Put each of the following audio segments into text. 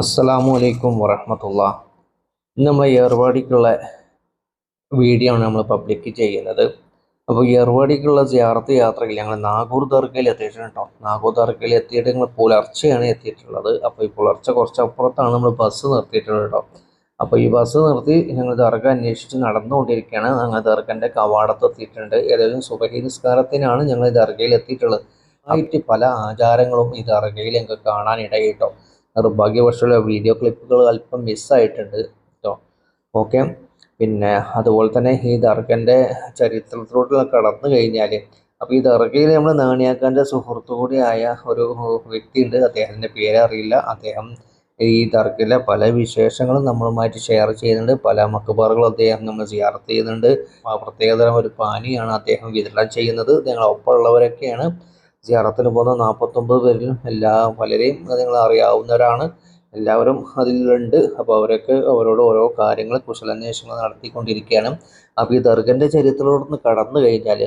അസ്സലാമു അലൈക്കും വറഹമത്തുള്ള ഇന്ന് നമ്മൾ ഏർവാടിക്കുള്ള വീഡിയോ ആണ് നമ്മൾ പബ്ലിക് ചെയ്യുന്നത്. അപ്പോൾ ഏർവാടിക്കുള്ള സിയാറത്ത് യാത്രയിൽ ഞങ്ങൾ നാഗൂർ ദർഗയിൽ എത്തിയിട്ടുണ്ട് കേട്ടോ. നാഗൂർ ദർഗയിൽ എത്തിയിട്ട് ഞങ്ങൾ പുലർച്ചെയാണ് എത്തിയിട്ടുള്ളത്. അപ്പോൾ ഈ പുലർച്ചെ കുറച്ച് അപ്പുറത്താണ് നമ്മൾ ബസ് നിർത്തിയിട്ടുള്ളത് കേട്ടോ. അപ്പോൾ ഈ ബസ് നിർത്തി ഞങ്ങൾ ദർഗ അന്വേഷിച്ച് നടന്നുകൊണ്ടിരിക്കുകയാണ്. ഞങ്ങൾ ദർഗന്റെ കവാടത്ത് എത്തിയിട്ടുണ്ട്. ഏതായാലും സുബഹി നിസ്കാരത്തിനാണ് ഞങ്ങൾ ദർഗയിൽ എത്തിയിട്ടുള്ളത്. ആയിട്ട് പല ആചാരങ്ങളും ഈ ദർഗയിൽ ഞങ്ങൾക്ക് കാണാനിടയിട്ടോ നിർഭാഗ്യവശമുള്ള വീഡിയോ ക്ലിപ്പുകൾ അല്പം മിസ്സായിട്ടുണ്ട് കേട്ടോ ഓക്കെ പിന്നെ അതുപോലെ തന്നെ ഈ ദർഗന്റെ ചരിത്രത്തിലൂടെ കടന്നു കഴിഞ്ഞാൽ അപ്പോൾ ഈ ദർഗയിൽ നമ്മൾ നാണിയാക്കാന്റെ സുഹൃത്തു കൂടിയായ ഒരു വ്യക്തിയുണ്ട്. അദ്ദേഹത്തിന്റെ പേരറിയില്ല അദ്ദേഹം ഈ ദർഗയിലെ പല വിശേഷങ്ങളും നമ്മളുമായിട്ട് ഷെയർ ചെയ്യുന്നുണ്ട്. പല മക്കബാറുകളും അദ്ദേഹം നമ്മൾ സിയാറത്ത് ചെയ്യുന്നുണ്ട്. പ്രത്യേകതരം ഒരു പാനിയാണ് അദ്ദേഹം വിതരണം ചെയ്യുന്നത്. ഞങ്ങളൊപ്പമുള്ളവരൊക്കെയാണ്. സിയാറത്തിന് പോകുന്ന നാൽപ്പത്തൊമ്പത് പേരിലും എല്ലാ പലരെയും നിങ്ങൾ അറിയാവുന്നവരാണ്. എല്ലാവരും അതിലുണ്ട്. അപ്പോൾ അവരൊക്കെ അവരോട് ഓരോ കാര്യങ്ങൾ കുശലാന്വേഷണങ്ങൾ നടത്തിക്കൊണ്ടിരിക്കുകയാണ്. അപ്പോൾ ഈ ദർഗന്റെ ചരിത്രത്തോടൊന്ന് കടന്നു കഴിഞ്ഞാൽ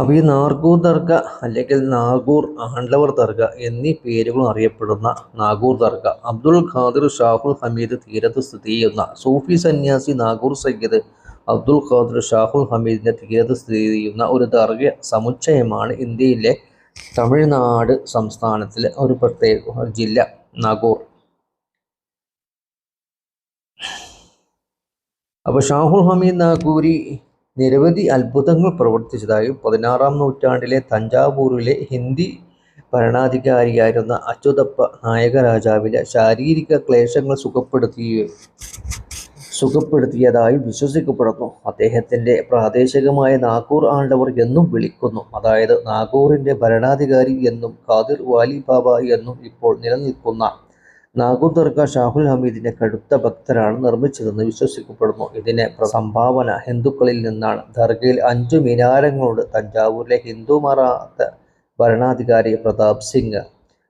അപ്പോൾ ഈ നാഗൂർ ദർഗ അല്ലെങ്കിൽ നാഗൂർ ആണ്ടവർ ദർഗ എന്നീ പേരുകളും അറിയപ്പെടുന്ന നാഗൂർ ദർഗ. അബ്ദുൽ ഖാദിർ ഷാഹുൽ ഹമീദ് തീരത്ത് സ്ഥിതി ചെയ്യുന്ന സൂഫി സന്യാസി നാഗൂർ സയ്യിദ് അബ്ദുൽ ഖാദർ ഷാഹുൽ ഹമീദിന്റെ തീരത്ത് സ്ഥിതി ചെയ്യുന്ന ഒരു ദർഗ സമുച്ചയമാണ് ഇന്ത്യയിലെ തമിഴ്നാട് സംസ്ഥാനത്തിലെ ഒരു പ്രത്യേക ജില്ല നാഗൂർ. അപ്പോൾ ഷാഹുൽ ഹമീദ് നാഗൂരി നിരവധി അത്ഭുതങ്ങൾ പ്രവർത്തിച്ചതായും പതിനാറാം നൂറ്റാണ്ടിലെ തഞ്ചാവൂരിലെ ഹിന്ദി ഭരണാധികാരിയായിരുന്ന അച്യുതപ്പ നായകരാജാവിന്റെ ശാരീരിക ക്ലേശങ്ങൾ സുഖപ്പെടുത്തുകയും സുഖപ്പെടുത്തിയതായി വിശ്വസിക്കപ്പെടുന്നു. അദ്ദേഹത്തിന്റെ പ്രാദേശികമായ നാഗൂർ ആണ്ടവർ എന്നും വിളിക്കുന്നു. അതായത് നാഗൂറിന്റെ ഭരണാധികാരി എന്നും ഖാദിർ വാലി ബാബ എന്നും ഇപ്പോൾ നിലനിൽക്കുന്ന നാഗൂർ ദർഗ ഷാഹുൽ ഹമീദിന്റെ കടുത്ത ഭക്തരാണ് നിർമ്മിച്ചതെന്ന് വിശ്വസിക്കപ്പെടുന്നു. ഇതിനെ സംഭാവന ഹിന്ദുക്കളിൽ നിന്നാണ്. ദർഗയിൽ അഞ്ചു മിനാരങ്ങളോട് തഞ്ചാവൂരിലെ ഹിന്ദു മറാത്ത ഭരണാധികാരി പ്രതാപ് സിംഗ്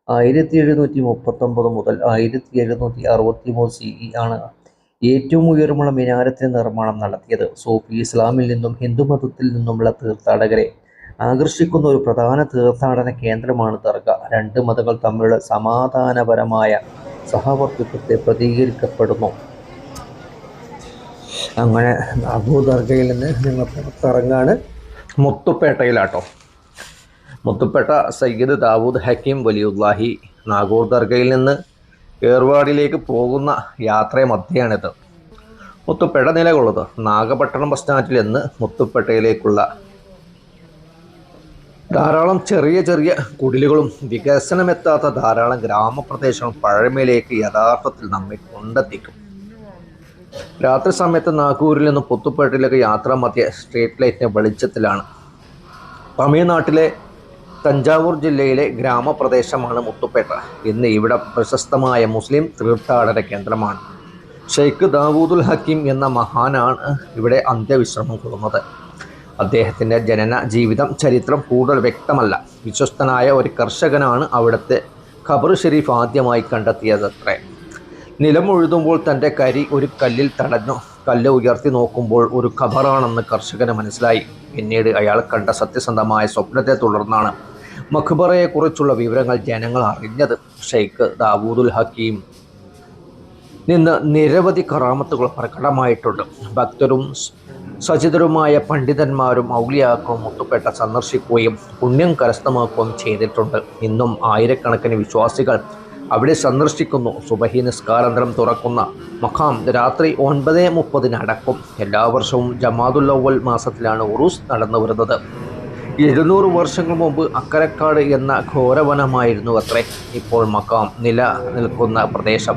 ആയിരത്തി എഴുന്നൂറ്റി മുപ്പത്തൊമ്പത് മുതൽ ആയിരത്തി എഴുന്നൂറ്റി അറുപത്തി മൂന്ന് സി ആണ് ഏറ്റവും ഉയരമുള്ള മിനാരത്തിന് നിർമ്മാണം നടത്തിയത് സൂഫി ഇസ്ലാമിൽ നിന്നും ഹിന്ദു മതത്തിൽ നിന്നുമുള്ള തീർത്ഥാടകരെ. ആകർഷിക്കുന്ന ഒരു പ്രധാന തീർത്ഥാടന കേന്ദ്രമാണ് ദർഗ. രണ്ട് മതങ്ങൾ തമ്മിലുള്ള സമാധാനപരമായ സഹവർത്തിത്വത്തെ പ്രതികരിക്കപ്പെടുന്നു. അങ്ങനെ അബൂ ദർഗയിൽ നിന്ന് ഞങ്ങൾ പുറത്തിറങ്ങാണ്. മുത്തുപ്പേട്ടയിലാട്ടോ. മുത്തുപ്പേട്ട സയ്യിദ് ദാവൂദ് ഹക്കീം വലിയുല്ലാഹി നാഗൂർ ദർഗയിൽ നിന്ന് ഏർവാടിലേക്ക് പോകുന്ന യാത്രയെ മധ്യയാണിത് മുത്തുപ്പേട്ട നിലകൊള്ളത് നാഗപട്ടണം ബസ് സ്റ്റാൻഡിൽ നിന്ന് മുത്തുപ്പേട്ടയിലേക്കുള്ള ധാരാളം ചെറിയ ചെറിയ കുടിലുകളും വികസനമെത്താത്ത ധാരാളം ഗ്രാമപ്രദേശങ്ങളും പഴമയിലേക്ക് യഥാർത്ഥത്തിൽ നമ്മെ കൊണ്ടെത്തിക്കും. രാത്രി സമയത്ത് നാഗൂരിൽ നിന്നും പുത്തുപ്പേട്ടയിലേക്ക് യാത്ര മധ്യ സ്ട്രീറ്റ് ലൈറ്റിന്റെ വെളിച്ചത്തിലാണ്. തമിഴ്നാട്ടിലെ തഞ്ചാവൂർ ജില്ലയിലെ ഗ്രാമപ്രദേശമാണ് മുത്തുപ്പേട്ട. ഇന്ന് ഇവിടെ പ്രശസ്തമായ മുസ്ലിം തീർത്ഥാടന കേന്ദ്രമാണ്. ഷെയ്ഖ് ദാവൂദുൽ ഹക്കീം എന്ന മഹാനാണ് ഇവിടെ അന്ത്യവിശ്രമം കൊള്ളുന്നത്. അദ്ദേഹത്തിന്റെ ജനന ജീവിതം ചരിത്രം കൂടുതൽ വ്യക്തമല്ല. വിശ്വസ്തനായ ഒരു കർഷകനാണ് അവിടുത്തെ ഖബർ ഷെരീഫ് ആദ്യമായി കണ്ടെത്തിയതത്രേ. നിലമുഴുതുമ്പോൾ തന്റെ കരി ഒരു കല്ലിൽ തടഞ്ഞു. കല്ല് ഉയർത്തി നോക്കുമ്പോൾ ഒരു ഖബറാണെന്ന് കർഷകന് മനസ്സിലായി. പിന്നീട് അയാൾ കണ്ട സത്യസന്ധമായ സ്വപ്നത്തെ തുടർന്നാണ് മഖബറയെക്കുറിച്ചുള്ള വിവരങ്ങൾ ജനങ്ങൾ അറിഞ്ഞത്. ഷെയ്ഖ് ദാവൂദുൽ ഹക്കീം. നിന്ന് നിരവധി കറാമത്തുകൾ പ്രകടമായിട്ടുണ്ട്. ഭക്തരും സചിതരുമായ പണ്ഡിതന്മാരും ഔലിയാക്കും മുത്തുപേട്ട സന്ദർശിക്കുകയും പുണ്യം കരസ്ഥമാക്കുകയും ചെയ്തിട്ടുണ്ട്. ഇന്നും ആയിരക്കണക്കിന് വിശ്വാസികൾ അവിടെ സന്ദർശിക്കുന്നു. സുബഹി നിസ്കാരാന്തരം തുറക്കുന്ന മഖാം രാത്രി ഒൻപത് മുപ്പതിന് അടക്കും. എല്ലാ വർഷവും ജമാദുല്ലവൽ മാസത്തിലാണ് ഉറൂസ് നടന്നു വരുന്നത് എഴുന്നൂറ് വർഷങ്ങൾ മുമ്പ് അക്കരക്കാട് എന്ന ഘോരവനമായിരുന്നു അത്രേ. ഇപ്പോൾ മക്കാം നില നിൽക്കുന്ന പ്രദേശം.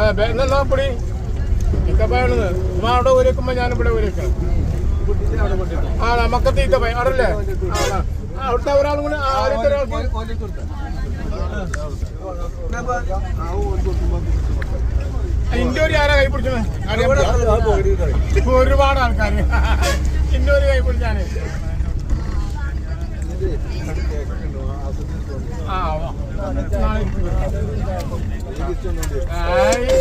പിടിച്ചോളി എന്നാ പൊടി? ഇക്കപ്പായാണെന്ന് ഉമ്മ അവിടെ ഒരുക്കുമ്പോ ഞാനിവിടെ ഒരുക്കണം ആ നമുക്കത്തെ ഇക്കപ്പായ അവിടെ അവിടുത്തെ ഒരാളും കൂടി ആദ്യത്തെ ഒരാൾക്ക് ഇൻഡോര് ആരാ കൈ പിടിച്ചത്? ഒരുപാട് ആൾക്കാർ ഇൻഡോര് കൈ പിടിച്ചാണ് ആ ആ. നാളെ ആയി.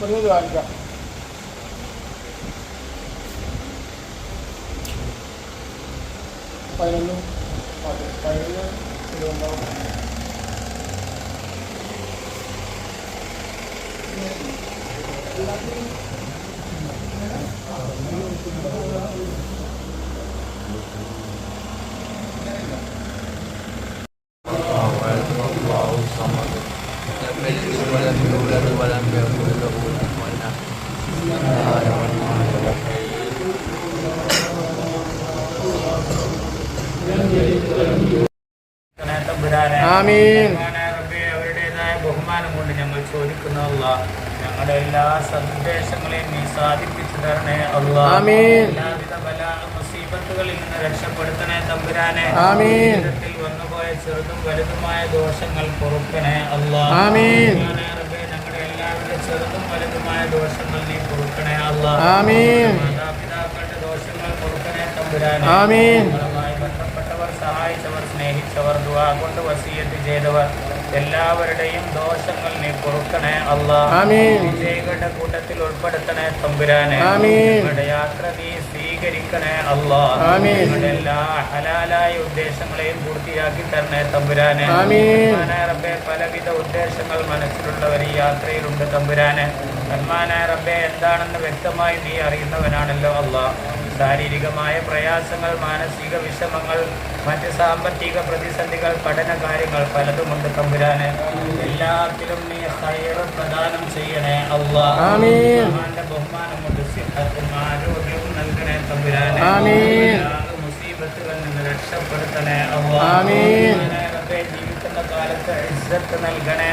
これではありか పైనలు అదే పైనలు ఇది ఉన్నాము Thank you. ബഹുമാനം കൊണ്ട് ഞങ്ങൾ ചോദിക്കുന്ന അല്ല ഞങ്ങളുടെ എല്ലാ സന്ദേശങ്ങളെയും നീ സാധിപ്പിച്ചു തരണേ അല്ല. എല്ലാവിധ മുസീബത്തുകളിൽ നിന്ന് രക്ഷപ്പെടുത്തണേ തമ്പുരാനെ. ജീവിതത്തിൽ വന്നുപോയ ചെറുതും വലുതുമായ ദോഷങ്ങൾ പൊറുക്കണേ അല്ല. ഞങ്ങളുടെ എല്ലാവിധ ചെറുതും വലുതുമായ ദോഷങ്ങൾ നീ പൊറുക്കണേ അല്ല. മാതാപിതാക്കളുടെ ദോഷങ്ങൾ പൊറുക്കണേ തമ്പുരാനെ സഹായിച്ചവർ സ്നേഹിച്ചവർ ദുവാ കൊണ്ട് വസീയത്ത് ചെയ്തവർ എല്ലാവരുടെയും ദോഷങ്ങൾ നീ പൊറുക്കണേ അല്ലാ. ആമീൻ. വിജയികളുടെ കൂട്ടത്തിൽ ഉൾപ്പെടുത്തണേ തമ്പുരാനെ. നിങ്ങളുടെ യാത്ര നീ സ്വീകരിക്കണേ അല്ലാ. ആമീൻ. ഞങ്ങളുടെ എല്ലാ ഹലാലായ ഉദ്ദേശങ്ങളെയും പൂർത്തിയാക്കി തരണേ തമ്പുരാനെ. റബ്ബേ പലവിധ ഉദ്ദേശങ്ങൾ മനസ്സിലുള്ളവർ ഈ യാത്രയിലുണ്ട് തമ്പുരാനെ. റബ്ബെ റബ്ബേ എന്താണെന്ന് വ്യക്തമായി നീ അറിയുന്നവനാണല്ലോ അല്ലാ. ശാരീരികമായ പ്രയാസങ്ങൾ മാനസിക വിഷമങ്ങൾ മറ്റ് സാമ്പത്തിക പ്രതിസന്ധികൾ പഠന കാര്യങ്ങൾ പലതുമുണ്ട് തമ്പുരാന്. എല്ലാത്തിലും നീ ഹൈറ് പ്രദാനം ചെയ്യണേ അല്ലാ ആമീൻ. റഹ്മാന്റെ ബഹുമാനം കൊണ്ട് സിഹത്തും ആരോഗ്യവും നൽകണേ തമ്പുരാനെ. മുസീബത്തുകളിൽ നിന്ന് രക്ഷപ്പെടുത്തണേ അല്ലാ കാലത്ത് ഇസ്സത്ത് നൽകണേ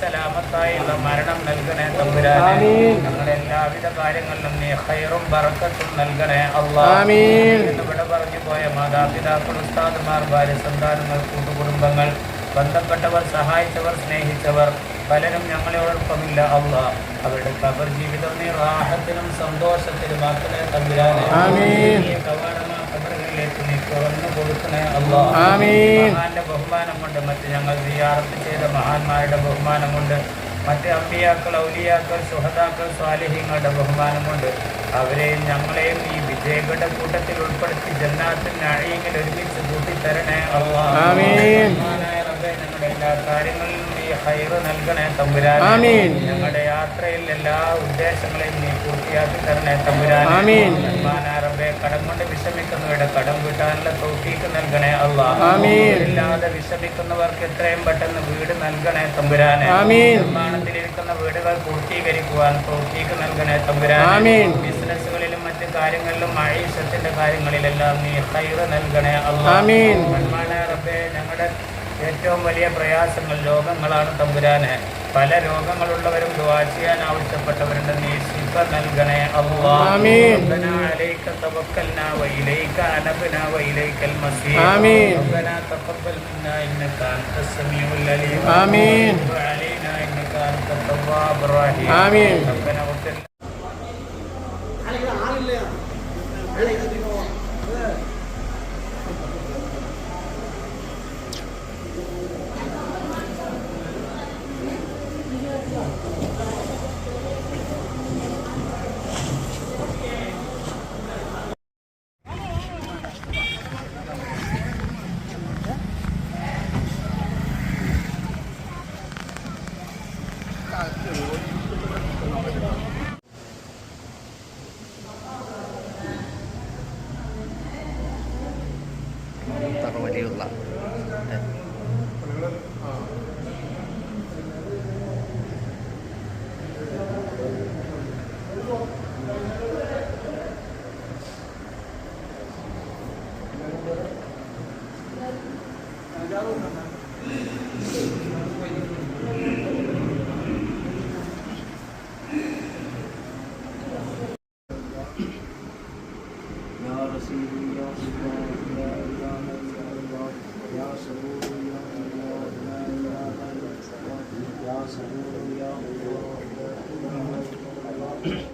സലാമത്തായുള്ള മരണം നൽകണേ തമ്പുരാനെ ആമീൻ. ഞങ്ങളുടെ എല്ലാവിധ കാര്യങ്ങളിലും നീ ഹൈറും ബറക്കത്തും നൽകണേ അല്ലാ ആമീൻ. എന്ന് ഇവിടെ പറഞ്ഞു പോയ മാതാപിതാക്കൾ ഉസ്താദുമാർ ഭാര്യ സന്താനങ്ങൾ കൂട്ടുകുടുംബങ്ങൾ ബന്ധപ്പെട്ടവർ സഹായിച്ചവർ സ്നേഹിച്ചവർ പലരും ഞങ്ങളെ ഞങ്ങളോടൊപ്പമില്ല അല്ല അവരുടെ കബർ ജീവിതം നീ റാഹത്തിനും സന്തോഷത്തിനും ആക്കണേ തമ്പുരാനെ ആമീൻ. കബറുകളിലേക്ക് നീ തുറന്നു കൊടുക്കണേ. മഹാന്റെ ബഹുമാനം കൊണ്ട് മറ്റ് ഞങ്ങൾ സിയാറത്ത് ചെയ്ത മഹാന്മാരുടെ ബഹുമാനം കൊണ്ട് മറ്റ് അമ്പിയാക്കൾ ഔലിയാക്കൾ സുഹതാക്കൾ സ്വാലിഹ്യങ്ങളുടെ ബഹുമാനം കൊണ്ട് അവരെയും ഞങ്ങളെയും ഈ വിജയകളുടെ കൂട്ടത്തിൽ ഉൾപ്പെടുത്തി ജന്നാത്തിൽ അഴിയെങ്കിൽ ഒരുമിച്ച് കൂട്ടിത്തരണേ അള്ളാഹ്. ഞങ്ങളുടെ എല്ലാ കാര്യങ്ങളിലും നീ ഹൈറ് നൽകണേ തമ്പുരാനെ. ഞങ്ങളുടെ യാത്രയിൽ എല്ലാ ഉദ്ദേശങ്ങളെയും നീ പൂർത്തിയാക്കി തരണേ തമ്പുരാനെ. റബ്ബേ കടം കൊണ്ട് വിഷമിക്കുന്നവരുടെ കടം വീട്ടാനുള്ള തോഫീക്ക് നൽകണേ അള്ളാഹില്ലാതെ വിഷമിക്കുന്നവർക്ക് എത്രയും പെട്ടെന്ന് വീട് നൽകണേ തമ്പുരാനെ. നിർമ്മാണത്തിലിരിക്കുന്ന വീടുകൾ പൂർത്തീകരിക്കുവാൻ തോഫീക്ക് നൽകണേ തമ്പുരാനെ. ബിസിനസ്സുകളിലും മറ്റു കാര്യങ്ങളിലും മഴീഷത്തിന്റെ കാര്യങ്ങളിലെല്ലാം നീ ഹൈറ് നൽകണേ അള്ളാഹ് റബ്ബേ ഞങ്ങളുടെ ഏറ്റവും വലിയ പ്രയാസങ്ങൾ രോഗങ്ങളാണ് തമ്പുരാന്. പല രോഗങ്ങളുള്ളവരും ദുവാ ചെയ്യാൻ ആവശ്യപ്പെട്ടവരുണ്ട്. നീ ശിഫ നൽകണേ അള്ളാഹുബന അലൈക തവക്കൽനാ വഇലൈക ആമീൻ. അൻത സമീഉൽ അലീം. ആമീൻ. വഅലൈനാ Thank you.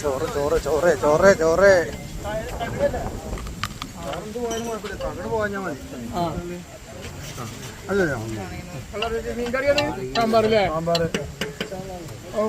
ചോറ് ചോറ് ചോറ് ചോറ് ചോറ്. സാമ്പാറല്ലേ? ഓ